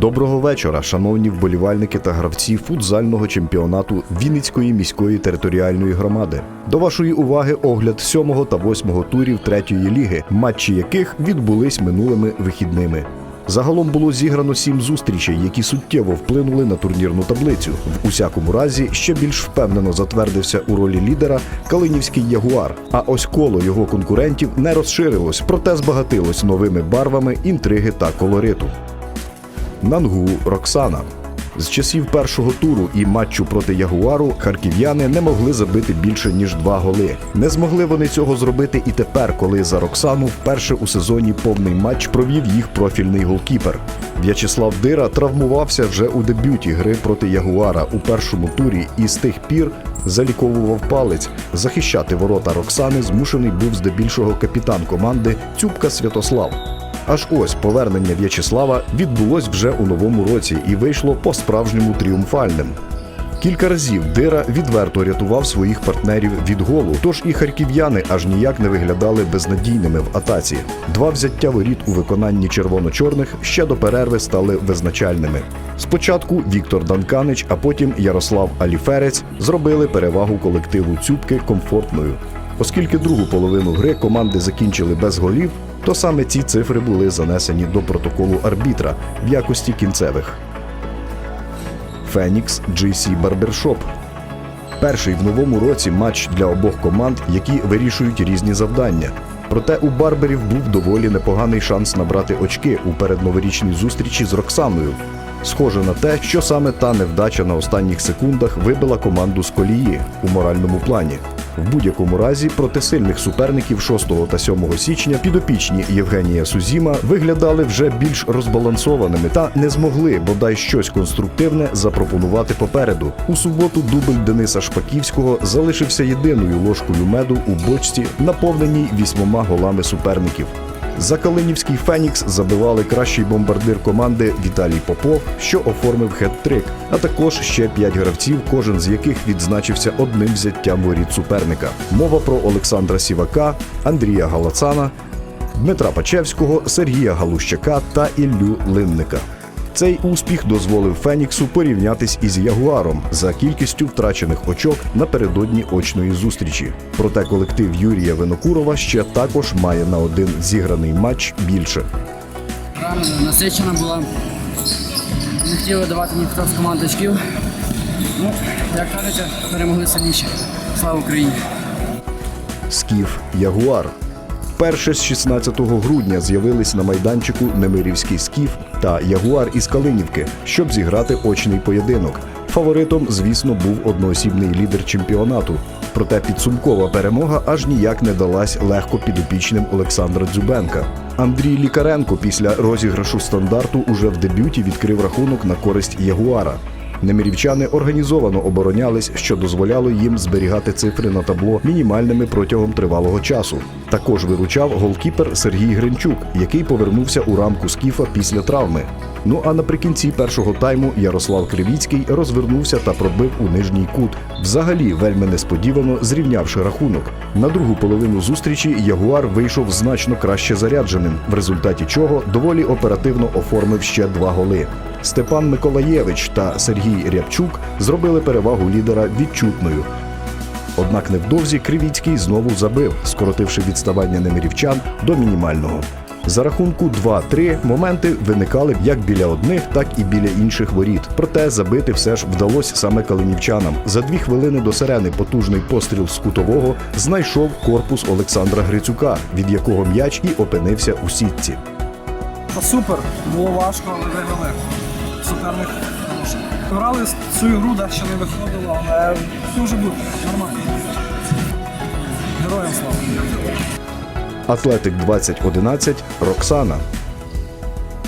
Доброго вечора, шановні вболівальники та гравці футзального чемпіонату Вінницької міської територіальної громади. До вашої уваги огляд сьомого та восьмого турів третьої ліги, матчі яких відбулись минулими вихідними. Загалом було зіграно сім зустрічей, які суттєво вплинули на турнірну таблицю. В усякому разі ще більш впевнено затвердився у ролі лідера Калинівський Ягуар. А ось коло його конкурентів не розширилось, проте збагатилось новими барвами інтриги та колориту. Нангу Роксана. З часів першого туру і матчу проти Ягуару харків'яни не могли забити більше ніж два голи. Не змогли вони цього зробити і тепер, коли за Роксану вперше у сезоні повний матч провів їх профільний голкіпер. В'ячеслав Дира травмувався вже у дебюті гри проти Ягуара у першому турі і з тих пір заліковував палець. Захищати ворота Роксани змушений був здебільшого капітан команди Цюбка Святослав. Аж ось повернення В'ячеслава відбулось вже у новому році і вийшло по-справжньому тріумфальним. Кілька разів Дира відверто рятував своїх партнерів від голу, тож і харків'яни аж ніяк не виглядали безнадійними в атаці. Два взяття воріт у виконанні червоно-чорних ще до перерви стали визначальними. Спочатку Віктор Данканич, а потім Ярослав Аліферець зробили перевагу колективу Цюбки комфортною. Оскільки другу половину гри команди закінчили без голів, то саме ці цифри були занесені до протоколу арбітра в якості кінцевих. Фенікс GC Барбершоп. Перший в новому році матч для обох команд, які вирішують різні завдання. Проте у Барберів був доволі непоганий шанс набрати очки у передноворічній зустрічі з Роксаною. Схоже на те, що саме та невдача на останніх секундах вибила команду з колії у моральному плані. В будь-якому разі проти сильних суперників 6 та 7 січня підопічні Євгенія Сузіма виглядали вже більш розбалансованими та не змогли бодай щось конструктивне запропонувати попереду. У суботу дубль Дениса Шпаківського залишився єдиною ложкою меду у бочці, наповненій вісьмома голами суперників. За Калинівський Фенікс забивали кращий бомбардир команди Віталій Попов, що оформив хет-трик, а також ще п'ять гравців, кожен з яких відзначився одним взяттям воріт суперника. Мова про Олександра Сівака, Андрія Галацана, Дмитра Пачевського, Сергія Галущака та Іллю Линника. Цей успіх дозволив Феніксу порівнятись із Ягуаром за кількістю втрачених очок напередодні очної зустрічі. Проте колектив Юрія Винокурова ще також має на один зіграний матч більше. Насичена була. Не хотіли давати ніхто з команди очків. Ну, як кажете, перемогли сильніші. Слава Україні! Скіф Ягуар. Вперше з 16 грудня з'явились на майданчику Немирівський скіф та Ягуар із Калинівки, щоб зіграти очний поєдинок. Фаворитом, звісно, був одноосібний лідер чемпіонату. Проте підсумкова перемога аж ніяк не далась легко підопічним Олександра Дзюбенка. Андрій Лікаренко після розіграшу стандарту уже в дебюті відкрив рахунок на користь Ягуара. Немирівчани організовано оборонялись, що дозволяло їм зберігати цифри на табло мінімальними протягом тривалого часу. Також виручав голкіпер Сергій Гринчук, який повернувся у рамку скіфа після травми. Ну а наприкінці першого тайму Ярослав Кривіцький розвернувся та пробив у нижній кут. Взагалі, вельми несподівано зрівнявши рахунок. На другу половину зустрічі Ягуар вийшов значно краще зарядженим, в результаті чого доволі оперативно оформив ще два голи. Степан Миколаєвич та Сергій Рябчук зробили перевагу лідера відчутною. Однак невдовзі Кривіцький знову забив, скоротивши відставання немирівчан до мінімального. За рахунку 2-3 моменти виникали як біля одних, так і біля інших воріт. Проте забити все ж вдалося саме калинівчанам. За дві хвилини до сирени потужний постріл з кутового знайшов корпус Олександра Грицюка, від якого м'яч і опинився у сітці. Супер, було важко, але виграли. Суперник хороший. Грали цю ігру, дещо не виходило, але все вже буде нормально. Героям слава. Атлетик 2011 Роксана.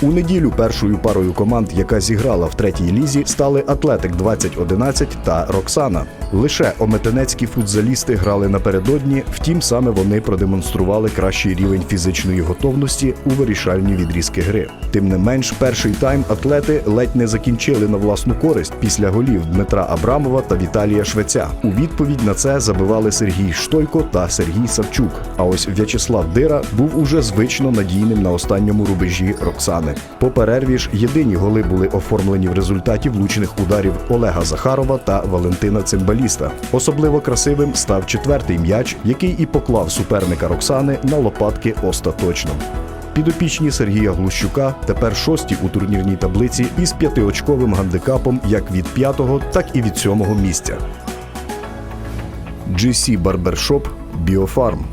У неділю першою парою команд, яка зіграла в третій лізі, стали Атлетик 2011 та Роксана. Лише ометенецькі футзалісти грали напередодні, втім саме вони продемонстрували кращий рівень фізичної готовності у вирішальні відрізки гри. Тим не менш, перший тайм атлети ледь не закінчили на власну користь після голів Дмитра Абрамова та Віталія Швеця. У відповідь на це забивали Сергій Штойко та Сергій Савчук. А ось В'ячеслав Дира був уже звично надійним на останньому рубежі Роксани. По перерві ж єдині голи були оформлені в результаті влучених ударів Олега Захарова та Валентина Цимбаліста. Особливо красивим став четвертий м'яч, який і поклав суперника Роксани на лопатки остаточно. Підопічні Сергія Глущука тепер шості у турнірній таблиці із п'ятиочковим гандикапом як від п'ятого, так і від сьомого місця. GC Barbershop Біофарм.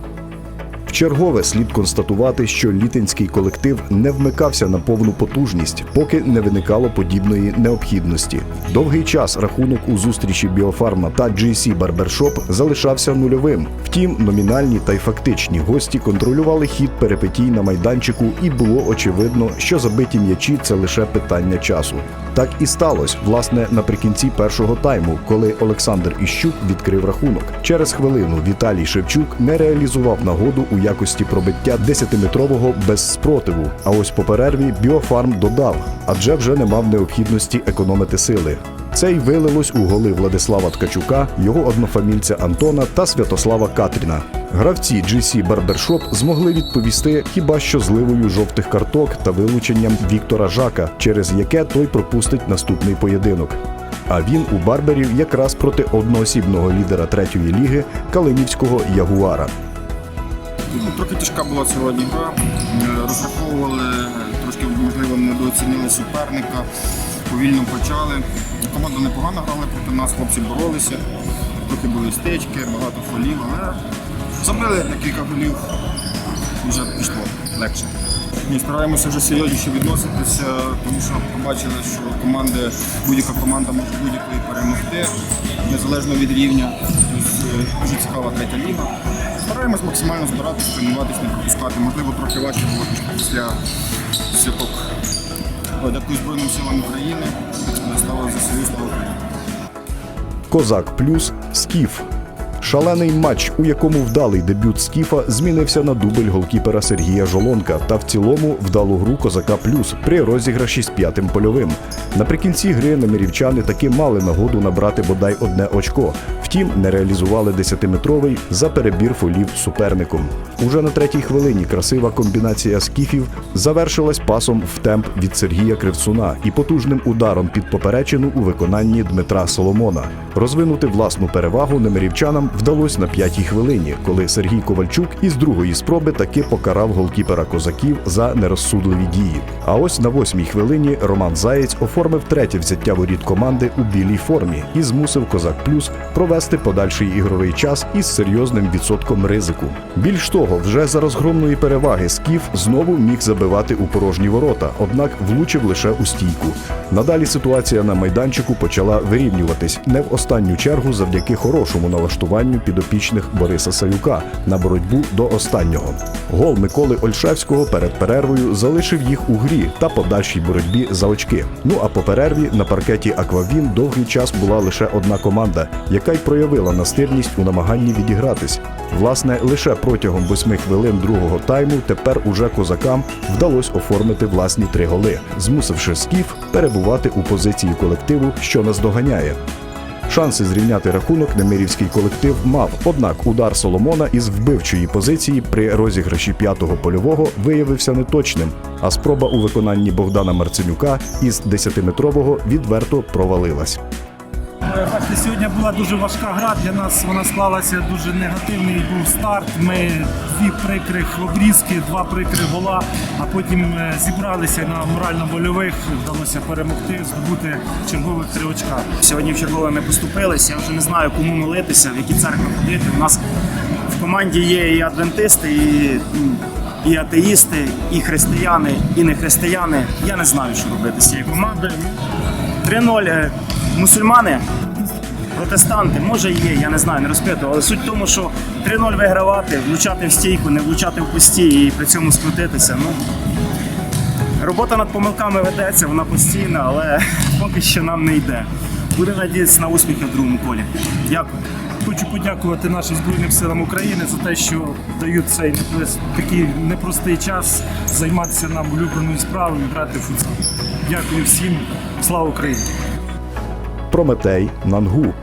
Вчергове слід констатувати, що літинський колектив не вмикався на повну потужність, поки не виникало подібної необхідності. Довгий час рахунок у зустрічі Біофарма та GC Barbershop залишався нульовим. Втім, номінальні та й фактичні гості контролювали хід перипетій на майданчику, і було очевидно, що забиті м'ячі це лише питання часу. Так і сталося, власне, наприкінці першого тайму, коли Олександр Іщук відкрив рахунок. Через хвилину Віталій Шевчук не реалізував нагоду у якості пробиття 10-метрового без спротиву. А ось по перерві Біофарм додав, адже вже не мав необхідності економити сили. Це й вилилось у голи Владислава Ткачука, його однофамільця Антона та Святослава Катріна. Гравці GC Barbershop змогли відповісти хіба що зливою жовтих карток та вилученням Віктора Жака, через яке той пропустить наступний поєдинок. А він у Барберів якраз проти одноосібного лідера третьої ліги Калинівського Ягуара. Ну, Трохи тяжка була сьогодні гра. Е, Розраховували, трошки можливо недооцінили суперника, повільно почали. Команда непогано грала проти нас, хлопці боролися. Трохи були стечки, багато фолів, але забили декілька голів, вже пішло легше. Ми стараємося вже серйозніше відноситися, тому що побачили, що команди, будь-яка команда може будь-якої перемогти, незалежно від рівня. Цікава третя ліга. Стараємось максимально збиратися, тренуватися, не пропускати. Можливо, трохи важче було після святок. Дякую Збройним силам України. Стало за Україні. Козак плюс Скіф. Шалений матч, у якому вдалий дебют Скіфа змінився на дубль голкіпера Сергія Жолонка та в цілому вдалу гру Козака Плюс при розіграші з п'ятим польовим. Наприкінці гри намірівчани таки мали нагоду набрати бодай одне очко. Втім, не реалізували 10-метровий за перебір фолів суперником. Уже на третій хвилині красива комбінація скіфів завершилась пасом в темп від Сергія Кривцуна і потужним ударом під поперечину у виконанні Дмитра Соломона. Розвинути власну перевагу немирівчанам вдалося на п'ятій хвилині, коли Сергій Ковальчук із другої спроби таки покарав голкіпера козаків за нерозсудливі дії. А ось на восьмій хвилині Роман Заєць оформив третє взяття воріт команди у білій формі і змусив Козак Плюс провести подальший ігровий час із серйозним відсотком ризику. Більш того, вже за розгромної переваги Скіф знову міг забивати у порожні ворота, однак влучив лише у стійку. Надалі ситуація на майданчику почала вирівнюватись не в останню чергу завдяки хорошому налаштуванню підопічних Бориса Савюка на боротьбу до останнього. Гол Миколи Ольшевського перед перервою залишив їх у грі та подальшій боротьбі за очки. Ну а по перерві на паркеті Аквавін довгий час була лише одна команда, яка й проявила настирність у намаганні відігратись. Власне, лише протягом восьми хвилин другого тайму тепер уже козакам вдалося оформити власні три голи, змусивши скіф перебувати у позиції колективу, що наздоганяє. Шанси зрівняти рахунок немирівський колектив мав, однак удар Соломона із вбивчої позиції при розіграші п'ятого польового виявився неточним, а спроба у виконанні Богдана Марценюка із 10-метрового відверто провалилась. Е, Бачите, сьогодні була дуже важка гра. Для нас вона склалася дуже негативний був старт. Ми дві прикрих обрізки, два прикрих гола, а потім е, зібралися на морально-вольових, вдалося перемогти, здобути чергових три очка. Сьогодні в чергове ми поступилися. Я вже не знаю, кому молитися, в які церкви ходити. У нас в команді є і адвентисти, і, і атеїсти, і християни, і не християни. Я не знаю, що робити з цією командою. 3-0 е, мусульмани, протестанти, може є, я не знаю, не розпитував. Але суть в тому, що 3-0 вигравати, влучати в стійку, не влучати в пусті і при цьому скрутитися. Ну, робота над помилками ведеться, вона постійна, але поки що нам не йде. Буде надіятися на успіхи в другому колі. Дякую. Хочу подякувати нашим Збройним силам України за те, що дають цей такий непростий час займатися нам улюбленою справою, грати в футзал. Дякую всім. Слава Україні! Прометей Нангу.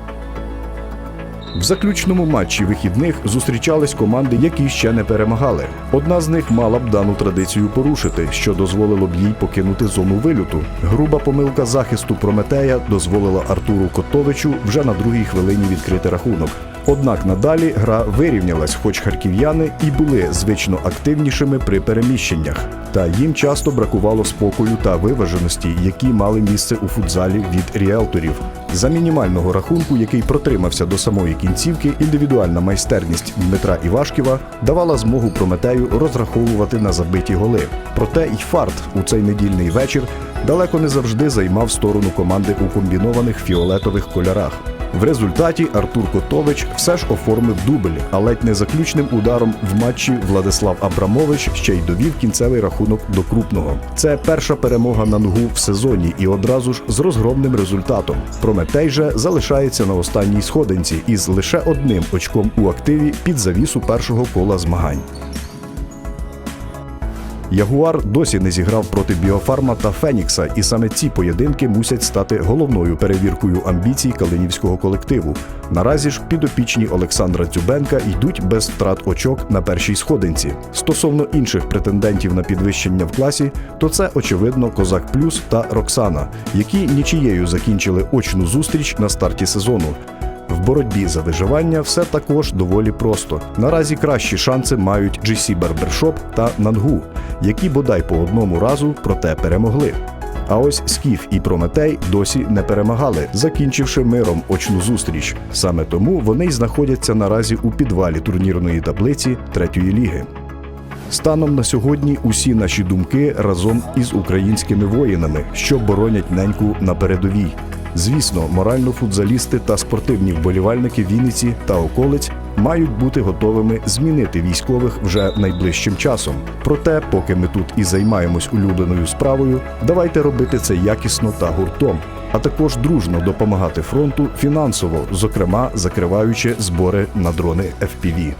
В заключному матчі вихідних зустрічались команди, які ще не перемагали. Одна з них мала б дану традицію порушити, що дозволило б їй покинути зону вильоту. Груба помилка захисту Прометея дозволила Артуру Котовичу вже на другій хвилині відкрити рахунок. Однак надалі гра вирівнялась, хоч харків'яни і були звично активнішими при переміщеннях. Та їм часто бракувало спокою та виваженості, які мали місце у футзалі від ріелторів. За мінімального рахунку, який протримався до самої кінцівки, індивідуальна майстерність Дмитра Івашківа давала змогу Прометею розраховувати на забиті голи. Проте й фарт у цей недільний вечір далеко не завжди займав сторону команди у комбінованих фіолетових кольорах. В результаті Артур Котович все ж оформив дубль, а ледь не заключним ударом в матчі Владислав Абрамович ще й довів кінцевий рахунок до крупного. Це перша перемога на ногу в сезоні і одразу ж з розгромним результатом. Прометей же залишається на останній сходинці із лише одним очком у активі під завісу першого кола змагань. Ягуар досі не зіграв проти Біофарма та Фенікса, і саме ці поєдинки мусять стати головною перевіркою амбіцій калинівського колективу. Наразі ж підопічні Олександра Дзюбенка йдуть без втрат очок на першій сходинці. Стосовно інших претендентів на підвищення в класі, то це очевидно Козак Плюс та Роксана, які нічією закінчили очну зустріч на старті сезону. В боротьбі за виживання все також доволі просто. Наразі кращі шанси мають GC Barbershop та Нангу, які бодай по одному разу проте перемогли. А ось Скіф і Прометей досі не перемагали, закінчивши миром очну зустріч. Саме тому вони й знаходяться наразі у підвалі турнірної таблиці третьої ліги. Станом на сьогодні усі наші думки разом із українськими воїнами, що боронять неньку на передовій. Звісно, морально футзалісти та спортивні вболівальники Вінниці та околиць мають бути готовими змінити військових вже найближчим часом. Проте, поки ми тут і займаємось улюбленою справою, давайте робити це якісно та гуртом, а також дружно допомагати фронту фінансово, зокрема закриваючи збори на дрони FPV.